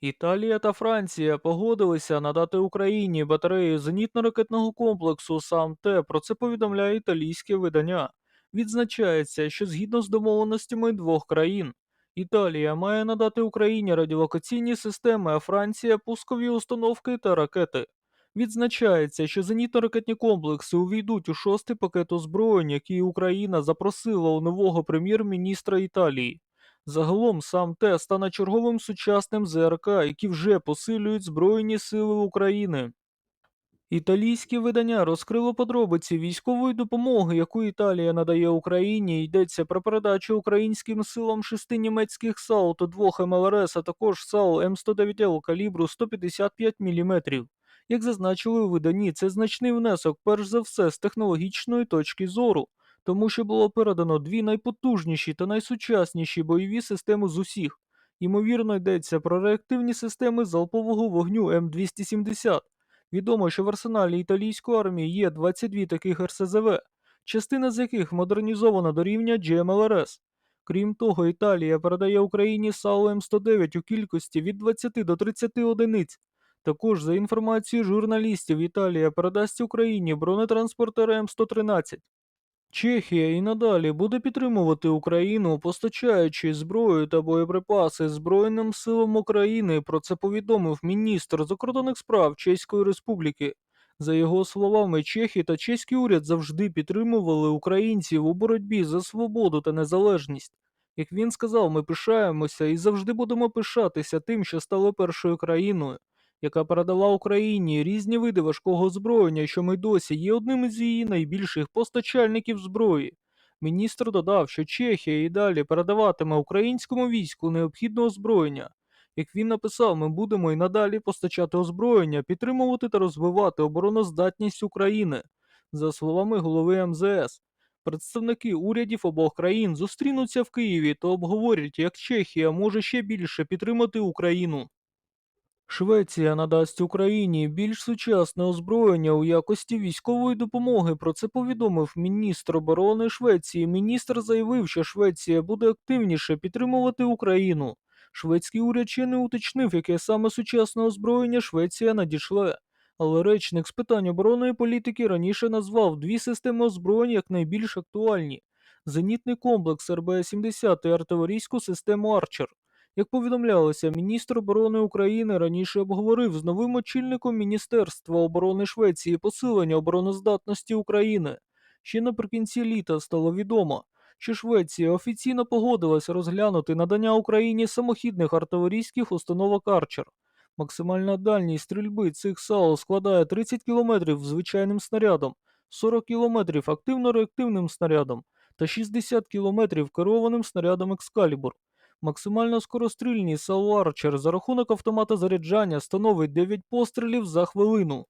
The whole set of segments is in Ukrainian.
Італія та Франція погодилися надати Україні батарею зенітно-ракетного комплексу САМ-Т. Про це повідомляє італійське видання. Відзначається, що згідно з домовленостями двох країн, Італія має надати Україні радіолокаційні системи, а Франція пускові установки та ракети. Відзначається, що зенітно-ракетні комплекси увійдуть у шостий пакет озброєнь, який Україна запросила у нового прем'єр-міністра Італії. Загалом сам Т стане черговим сучасним ЗРК, які вже посилюють Збройні Сили України. Італійське видання розкрило подробиці військової допомоги, яку Італія надає Україні. Йдеться про передачу українським силам шести німецьких САУ та двох МЛРС, а також САУ М109Л калібру 155 мм. Як зазначили у виданні, це значний внесок, перш за все, з технологічної точки зору, тому що було передано дві найпотужніші та найсучасніші бойові системи з усіх. Ймовірно, йдеться про реактивні системи залпового вогню М270. Відомо, що в арсеналі італійської армії є 22 таких РСЗВ, частина з яких модернізована до рівня GMLRS. Крім того, Італія передає Україні САУ М109 у кількості від 20 до 30 одиниць. Також, за інформацією журналістів, Італія передасть Україні бронетранспортери М113. Чехія і надалі буде підтримувати Україну, постачаючи зброю та боєприпаси Збройним силам України. Про це повідомив міністр закордонних справ Чеської Республіки. За його словами, Чехи та чеський уряд завжди підтримували українців у боротьбі за свободу та незалежність. Як він сказав, ми пишаємося і завжди будемо пишатися тим, що стали першою країною, яка передала Україні різні види важкого озброєння, що ми досі є одним із її найбільших постачальників зброї. Міністр додав, що Чехія і далі передаватиме українському війську необхідне озброєння. Як він написав, ми будемо і надалі постачати озброєння, підтримувати та розвивати обороноздатність України. За словами голови МЗС, представники урядів обох країн зустрінуться в Києві та обговорять, як Чехія може ще більше підтримати Україну. Швеція надасть Україні більш сучасне озброєння у якості військової допомоги. Про це повідомив міністр оборони Швеції. Міністр заявив, що Швеція буде активніше підтримувати Україну. Шведський уряд ще не уточнив, яке саме сучасне озброєння Швеція надішле. Але речник з питань оборонної політики раніше назвав дві системи озброєнь як найбільш актуальні: зенітний комплекс РБ-70 і артилерійську систему Арчер. Як повідомлялося, міністр оборони України раніше обговорив з новим очільником Міністерства оборони Швеції посилення обороноздатності України. Ще наприкінці літа стало відомо, що Швеція офіційно погодилася розглянути надання Україні самохідних артилерійських установок Арчер. Максимальна дальність стрільби цих САУ складає 30 км звичайним снарядом, 40 км активно-реактивним снарядом та 60 км керованим снарядом Екскалібур. Максимальна скорострільність САУ Арчер за рахунок автомата заряджання становить 9 пострілів за хвилину.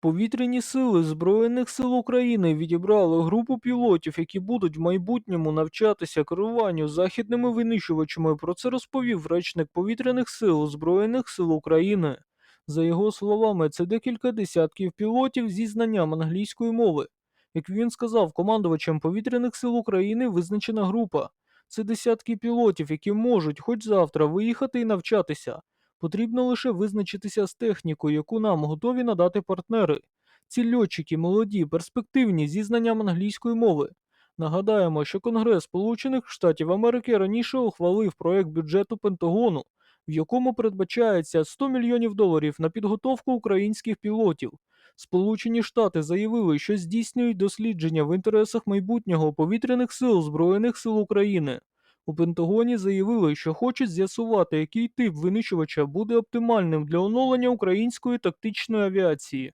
Повітряні сили Збройних сил України відібрали групу пілотів, які будуть в майбутньому навчатися керуванню західними винищувачами. Про це розповів речник повітряних сил Збройних сил України. За його словами, це декілька десятків пілотів зі знанням англійської мови. Як він сказав, командувачем повітряних сил України визначена група. Це десятки пілотів, які можуть хоч завтра виїхати і навчатися. Потрібно лише визначитися з технікою, яку нам готові надати партнери. Ці льотчики молоді, перспективні зі знанням англійської мови. Нагадаємо, що Конгрес Сполучених Штатів Америки раніше ухвалив проект бюджету Пентагону, в якому передбачається 100 мільйонів доларів на підготовку українських пілотів. Сполучені Штати заявили, що здійснюють дослідження в інтересах майбутнього повітряних сил Збройних сил України. У Пентагоні заявили, що хочуть з'ясувати, який тип винищувача буде оптимальним для оновлення української тактичної авіації.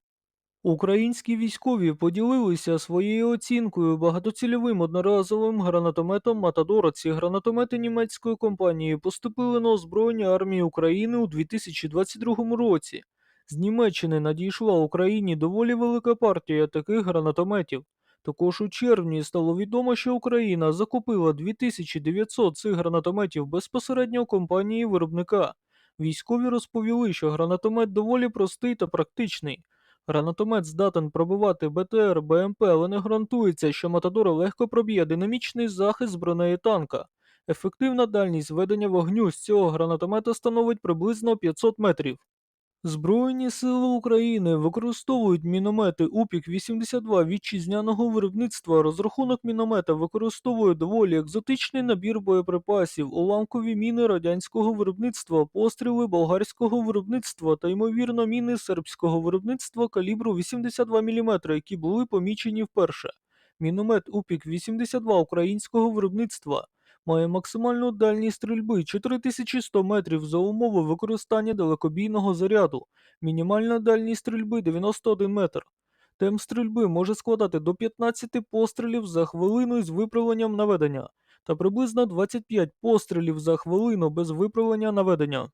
Українські військові поділилися своєю оцінкою багатоцільовим одноразовим гранатометом Матадор. Ці гранатомети німецької компанії поступили на озброєння армії України у 2022 році. З Німеччини надійшла Україні доволі велика партія таких гранатометів. Також у червні стало відомо, що Україна закупила 2900 цих гранатометів безпосередньо компанії виробника. Військові розповіли, що гранатомет доволі простий та практичний. Гранатомет здатен пробивати БТР, БМП, але не гарантується, що Матадор легко проб'є динамічний захист бронеї танка. Ефективна дальність ведення вогню з цього гранатомета становить приблизно 500 метрів. Збройні сили України використовують міномети УПІК-82 вітчизняного виробництва. Розрахунок міномета використовує доволі екзотичний набір боєприпасів, уламкові міни радянського виробництва, постріли болгарського виробництва та ймовірно міни сербського виробництва калібру 82 мм, які були помічені вперше. Міномет УПІК-82 українського виробництва має максимальну дальність стрільби 4100 метрів за умови використання далекобійного заряду, мінімальна дальність стрільби 91 метр. Темп стрільби може складати до 15 пострілів за хвилину із виправленням наведення та приблизно 25 пострілів за хвилину без виправлення наведення.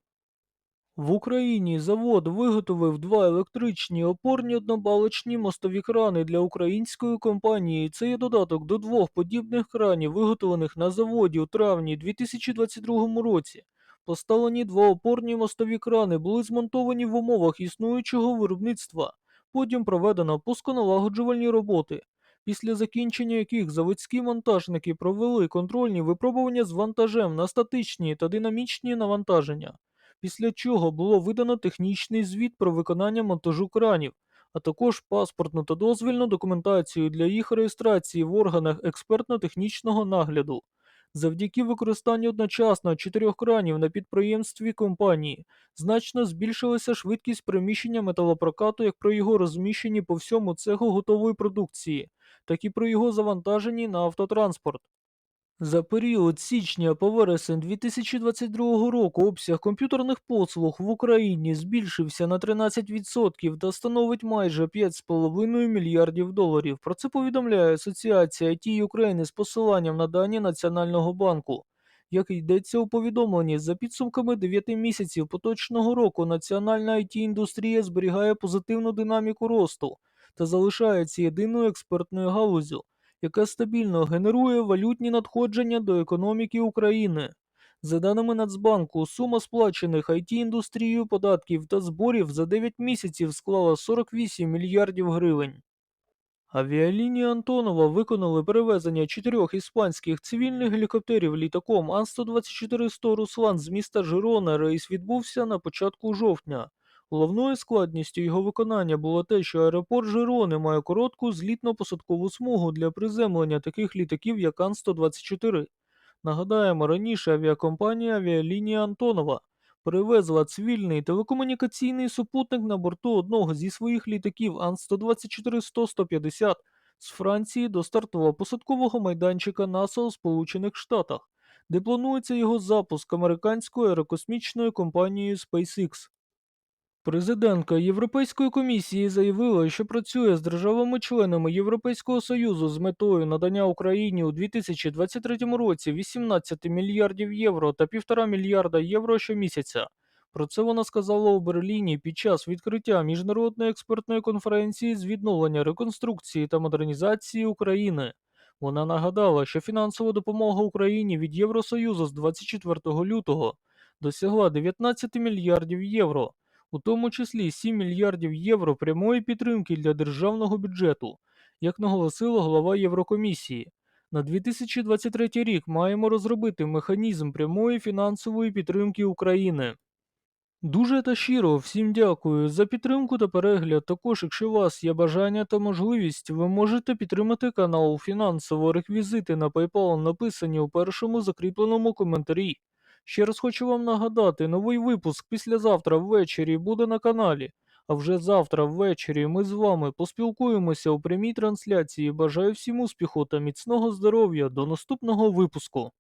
В Україні завод виготовив два електричні опорні однобалочні мостові крани для української компанії. Це є додаток до двох подібних кранів, виготовлених на заводі у травні 2022 році. Поставлені два опорні мостові крани були змонтовані в умовах існуючого виробництва. Потім проведено пусконалагоджувальні роботи, після закінчення яких заводські монтажники провели контрольні випробування з вантажем на статичні та динамічні навантаження після чого було видано технічний звіт про виконання монтажу кранів, а також паспортну та дозвільну документацію для їх реєстрації в органах експертно-технічного нагляду. Завдяки використанню одночасно чотирьох кранів на підприємстві компанії значно збільшилася швидкість приміщення металопрокату як при його розміщенні по всьому цеху готової продукції, так і при його завантаженні на автотранспорт. За період січня по вересень 2022 року обсяг комп'ютерних послуг в Україні збільшився на 13% та становить майже 5,5 мільярдів доларів. Про це повідомляє Асоціація IT України з посиланням на дані Національного банку. Як йдеться у повідомленні, за підсумками 9 місяців поточного року національна it індустрія зберігає позитивну динаміку росту та залишається єдиною експертною галузю яка стабільно генерує валютні надходження до економіки України. За даними Нацбанку, сума сплачених it індустрією податків та зборів за 9 місяців склала 48 мільярдів гривень. Авіалінії Антонова виконали перевезення чотирьох іспанських цивільних гелікоптерів літаком Ан-124-100 Руслан з міста Жирона. Рейс відбувся на початку жовтня. Головною складністю його виконання було те, що аеропорт Жирони має коротку злітно-посадкову смугу для приземлення таких літаків, як Ан-124. Нагадаємо, раніше авіакомпанія Авіалінія Антонова перевезла цивільний телекомунікаційний супутник на борту одного зі своїх літаків Ан-124-100-150 з Франції до стартово-посадкового майданчика НАСА у Сполучених Штатах, де планується його запуск американською аерокосмічною компанією SpaceX. Президентка Європейської комісії заявила, що працює з державами-членами Європейського Союзу з метою надання Україні у 2023 році 18 мільярдів євро та 1,5 мільярда євро щомісяця. Про це вона сказала у Берліні під час відкриття міжнародної експертної конференції з відновлення реконструкції та модернізації України. Вона нагадала, що фінансова допомога Україні від Євросоюзу з 24 лютого досягла 19 мільярдів євро у тому числі 7 мільярдів євро прямої підтримки для державного бюджету, як наголосила голова Єврокомісії. На 2023 рік маємо розробити механізм прямої фінансової підтримки України. Дуже та щиро всім дякую за підтримку та перегляд. Також, якщо у вас є бажання та можливість, ви можете підтримати канал фінансово. Реквізити на PayPal написані у першому закріпленому коментарі. Ще раз хочу вам нагадати, новий випуск післязавтра ввечері буде на каналі. А вже завтра ввечері ми з вами поспілкуємося у прямій трансляції. Бажаю всім успіху та міцного здоров'я. До наступного випуску.